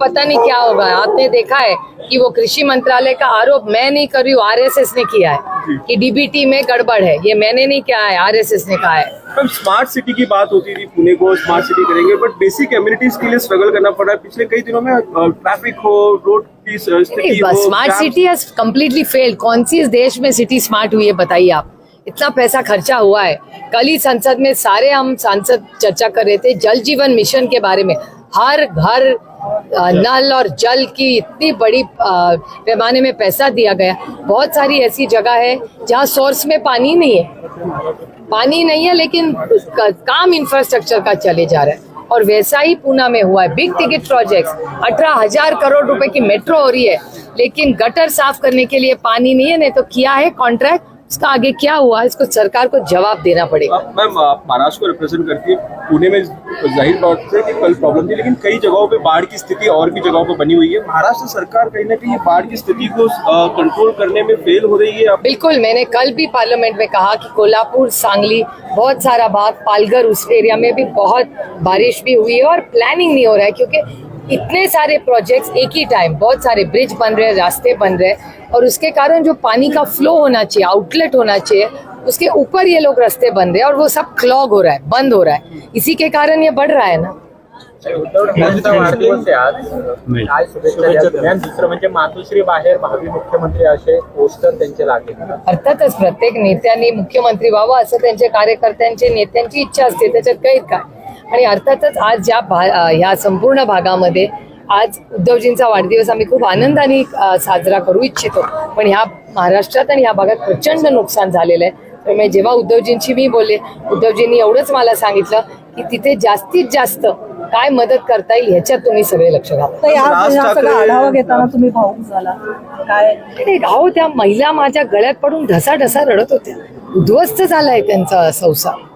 पता नहीं क्या होगा। आपने देखा है कि वो कृषि मंत्रालय का आरोप मैं नहीं कर रही हूँ आरएसएस ने किया है कि डीबीटी में गड़बड़ है। ये मैंने नहीं किया है आरएसएस ने कहा है। मैम स्मार्ट सिटी की बात होती थी पुणे को स्मार्ट सिटी करेंगे बट बेसिक कम्युनिटीज के लिए स्ट्रगल करना पड़। है पिछले कई दिनों में ट्रैफ़िक हो रोड की smart city has completely failed कौन सी इस देश में सिटी स्मार्ट हुई है बताइए आप। इतना पैसा खर्चा हुआ है। कल ही संसद में सारे हम सांसद चर्चा कर रहे थे जल जीवन मिशन के बारे में। हर घर नल और जल की इतनी बड़ी पैमाने में पैसा दिया गया। बहुत सारी ऐसी जगह है जहाँ सोर्स में पानी नहीं है। पानी नहीं है, लेकिन काम इंफ्रास्ट्रक्चर का चले जा रहा है। और वैसा ही पूना में हुआ है। बिग टिकट प्रोजेक्ट्स अठारह हज़ार करोड़ रुपए की मेट्रो हो रही है। लेकिन गटर साफ़ करने के लिए पानी नहीं है, नहीं तो किया है कॉन्ट्रैक्ट उसका आगे क्या हुआ? इसको सरकार को जवाब देना पड़ेगा। मैम आप महाराष्ट्र को रिप्रेजेंट करती है पुणे में ज़ाहिर है कि कल प्रॉब्लम थी लेकिन कई जगहों पे बाढ़ की स्थिति और भी जगहों पर बनी हुई है। महाराष्ट्र सरकार कहीं ना कहीं बाढ़ की स्थिति को कंट्रोल करने में फेल हो रही है। बिल्कुल मैंने कल भी पार्लियामेंट में कहा कि कोल्हापुर सांगली बहुत सारा भाग पालघर उस एरिया में भी बहुत बारिश भी हुई है और प्लानिंग नहीं हो रहा है क्योंकि इतने सारे प्रोजेक्ट्स एक ही टाइम बहुत सारे ब्रिज बन रहे हैं रास्ते बन रहे हैं। और उसके कारण जो पानी का फ्लो होना चाहिए आउटलेट होना चाहिए उसके ऊपर ये लोग रास्ते बन रहे हैं और वो सब क्लॉग हो रहा है बंद हो रहा है। इसी के कारण ये बढ़ रहा है ना। आज काय शुभेच्छा द्या दरम्यान दुसरं म्हणजे मातोश्री बाहेर भावी मुख्यमंत्री असे पोस्टर त्यांचे लागले. अर्थातच प्रत्येक नेत्यांनी मुख्यमंत्री व्हावं असं त्यांच्या कार्यकर्त्यांची नेत्यांची इच्छा असते. त्याच्यात काही काय आणि अर्थातच आज ज्या भा ह्या संपूर्ण भागामध्ये आज उद्धवजींचा वाढदिवस आम्ही खूप आनंदाने साजरा करू इच्छितो. पण ह्या महाराष्ट्रात आणि ह्या भागात प्रचंड नुकसान झालेलं आहे. त्यामुळे जेव्हा उद्धवजींशी मी बोलले उद्धवजींनी एवढंच मला सांगितलं की तिथे जास्तीत जास्त काय मदत करता येईल ह्याच्यात तुम्ही सगळे लक्ष घाला. आढावा घेताना तुम्ही भाऊक झाला. काय? अरे अहो त्या महिला माझ्या गळ्यात पडून ढसा ढसा रडत होत्या. उद्ध्वस्त झालाय त्यांचा संसार.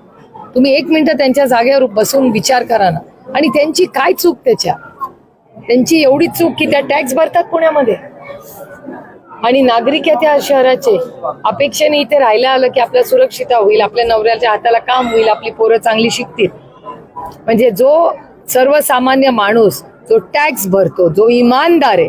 तुम्ही एक मिनिट त्यांच्या जागेवर बसून विचार करा ना. आणि त्यांची काय चूक त्याच्या? त्यांची एवढी चूक की त्या टॅक्स भरतात पुण्यामध्ये. आणि नागरिक या त्या शहराचे. अपेक्षेने इथे राहायला आलं की आपल्या सुरक्षिता होईल आपल्या नवऱ्याच्या हाताला काम होईल आपली पोरं चांगली शिकतील. म्हणजे जो सर्वसामान्य माणूस जो टॅक्स भरतो जो इमानदार आहे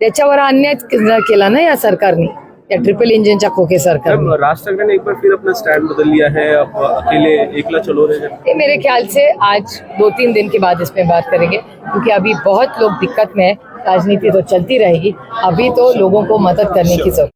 त्याच्यावर अन्याय केला ना या सरकारने? या ट्रिपल इंजन खोके के सर राज ठाकरे ने एक बार फिर अपना स्टैंड बदल लिया है अब अकेले एकला चलो रहे हैं? मेरे ख्याल से आज दो तीन दिन के बाद इसमें बात करेंगे क्योंकि अभी बहुत लोग दिक्कत में है राजनीति तो चलती रहेगी अभी तो लोगों को मदद करने की ज़रूरत